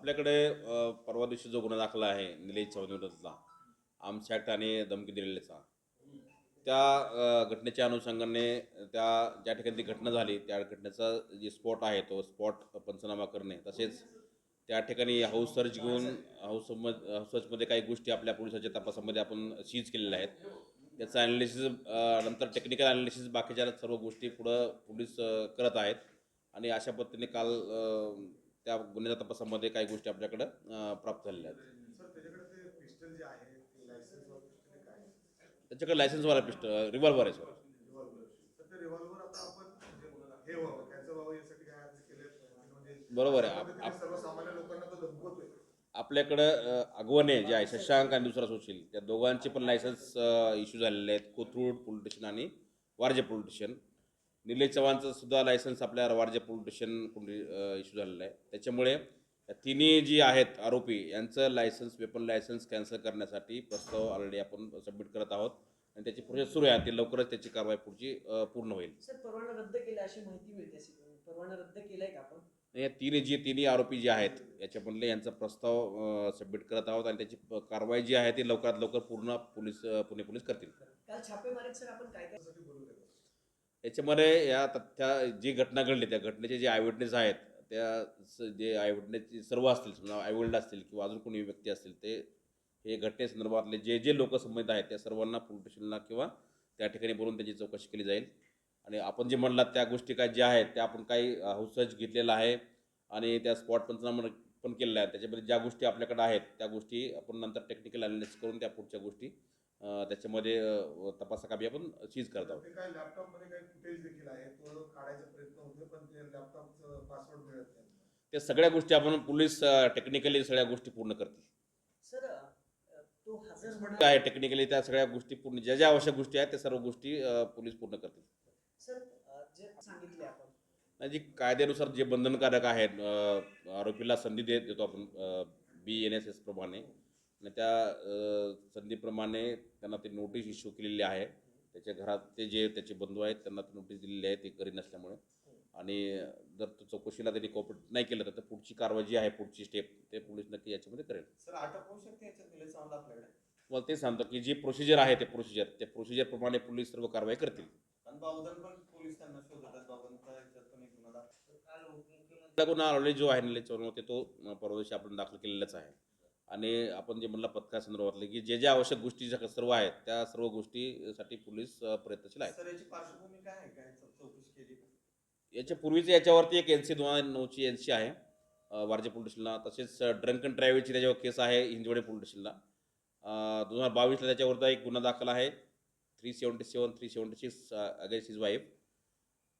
आपल्याकडे परवा दिवशी जो गुन्हा दाखला आहे निलेश चौधरीचा आमच्या आर्म्स ॲक्ट आणि धमकी दिलेल्याचा त्या घटनेच्या अनुषंगाने त्या ज्या ठिकाणी ती घटना झाली त्या घटनेचा जे स्पॉट आहे तो स्पॉट पंचनामा करणे तसेच त्या ठिकाणी हाऊस सर्च घेऊन हाऊस हाऊस सर्चमध्ये काही गोष्टी आपल्या पोलिसाच्या तपासामध्ये आपण सीज केलेल्या आहेत. त्याचं ॲनालिसिस नंतर टेक्निकल ॲनालिसिस बाकीच्या सर्व गोष्टी पुढं पोलीस करत आहेत. आणि अशा पद्धतीने काल त्या गुन्ह्याच्या तपासामध्ये काही गोष्टी आपल्याकडं प्राप्त झालेल्या आहेत. त्याच्याकडे लायसन्सवाला पिस्टल रिव्हॉल्वर आहे सर. म्हणजे बरोबर आहे. आपल्याकडं अगवणे जे आहे शशांक आणि दुसरा सुशील त्या दोघांचे पण लायसन्स इश्यू झालेले आहेत. कोथरूड पोलीस स्टेशन आणि वारजे पोलीस स्टेशन निलेश चव्हाणचं सुद्धा लायसन्स आपल्या वारजे पोलीस स्टेशन इश्यू झालेलं आहे. त्याच्यामुळे तिन्ही जी आहेत आरोपी यांचं लायसन्स वेपन लायसन्स कॅन्सल करण्यासाठी प्रस्ताव ऑलरेडी आपण सबमिट करत आहोत. आणि त्याची प्रोसेस सुरू आहे. ती लवकरच त्याची कारवाई पुढची पूर्ण होईल. सर परवाना रद्द केला अशी माहिती मिळते. परवाना रद्द केलाय का आपण? या तिन्ही जी तिन्ही आरोपी जे आहेत याच्यामधले यांचा प्रस्ताव सबमिट करत आहोत. आणि त्याची कारवाई जी आहे ती लवकरात लवकर पूर्ण पोलीस पुणे पोलीस करतील. काल छापेमारीत सर आपण काय काय याच्यामध्ये या तथ्या जी घटना घडली त्या घटनेचे जे आयविटनेस आहेत त्या स- जे आयविटनेस सर्व असतील समजा आयविल्ड असतील किंवा अजून कोणी व्यक्ती असतील ते हे घटनेसंदर्भातले जे जे लोक संबंधित आहेत त्या सर्वांना पोलीस स्टेशनला किंवा त्या ठिकाणी बोलून त्याची चौकशी केली जाईल. आणि आपण जे म्हणलात त्या गोष्टी काय ज्या आहेत त्या आपण काही हाऊस घेतलेला आहे आणि त्या स्पॉट पंचनामा पण केलेल्या आहेत त्याच्यामध्ये ज्या गोष्टी आपल्याकडे आहेत त्या गोष्टी आपण नंतर टेक्निकल अनालिसिस करून त्या पुढच्या गोष्टी त्याच्यामध्ये अं, तपासाकामी आपण सीज करत आहोत. ते काय लॅपटॉपमध्ये काही फुटेज देखील आहे? तो काढायचा प्रयत्न होतोय पण ते लॅपटॉपचं पासवर्ड मिळत नाही. त्या सगळ्या गोष्टी आपण पोलीस टेक्निकली सगळ्या गोष्टी पूर्ण करतील. सर अ, तो हजर होणार काय टेक्निकली त्या सगळ्या गोष्टी पूर्ण ज्या ज्या आवश्यक गोष्टी आहेत त्या सर्व गोष्टी पोलीस पूर्ण करतील. जे कायद्यानुसार जे बंधनकारक आहेत आरोपीला संधी देत देतो आपण बी एन एस एस प्रमाणे. आणि त्या संधीप्रमाणे त्यांना ते नोटीस इश्यू केलेली आहे. त्याच्या घरात ते जे त्याचे बंधू आहेत त्यांना ती नोटीस दिलेली आहे ते घरी नसल्यामुळे. आणि जर तो चौकशीला त्यांनी कॉपरेट नाही केलं तर पुढची कारवाई जी आहे पुढची स्टेप ते पोलीस नक्की याच्यामध्ये करेल. मला ते सांगतो की जी प्रोसिजर आहे ते प्रोसिजर त्या प्रोसिजरप्रमाणे पोलीस सर्व कारवाई करतील. गुन्हा ऑलरेडी जो आहे तो परवा दिवशी आपण दाखल केलेलाच आहे. आणि आपण जे म्हणलं पथकासंदर्भातले की जे ज्या आवश्यक गोष्टी ज्या सर्व आहेत त्या सर्व गोष्टीसाठी पोलीस प्रयत्नशील आहेत? याच्या पूर्वीच याच्यावरती एक एन सी दोन हजार नऊची एन सी आहे वारजे पोलीस स्टेशनला. तसेच ड्रंक अँड ड्रायव्हरची त्याच्यावर केस आहे हिंजवडे पोलीस स्टेशनला. दोन हजार बावीसला त्याच्यावरती एक गुन्हा दाखल आहे three seventy seven three seventy six against his wife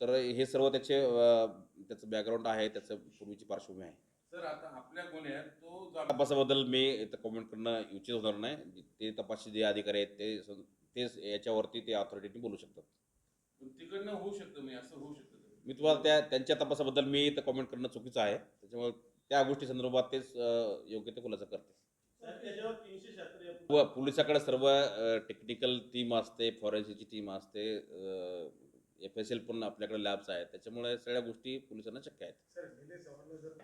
तर हे सर्व त्याचे त्याचं बॅकग्राऊंड आहे त्याचं पूर्वीची पार्श्वभूमी आहे. सर आता आपल्या गुन्ह्यात तो तपासाबद्दल मी इथं कमेंट करणं उचित होणार नाही. ते तपासचे जे अधिकारी आहेत ते तेच याच्यावरती ते ऑथॉरिटीने बोलू शकतात. तिकडनं होऊ शकतं मी असं होऊ शकतं मी तुम्हाला त्या त्यांच्या तपासाबद्दल मी इथं कमेंट करणं चुकीचं आहे. त्याच्यामुळे त्या गोष्टी संदर्भात तेच योग्य ते खुलासा करते पोलिसाकडे सर्व टेक्निकल टीम असते फॉरेन्सिकची टीम असते एफ एस एल पण आपल्याकडे लॅब्स आहेत. त्याच्यामुळे सगळ्या गोष्टी पोलिसांना शक्य आहेत.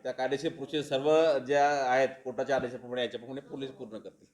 त्या कायदेशीर प्रोसेस सर्व ज्या आहेत कोर्टाच्या आदेशाप्रमाणे याच्याप्रमाणे पोलीस पूर्ण करतील.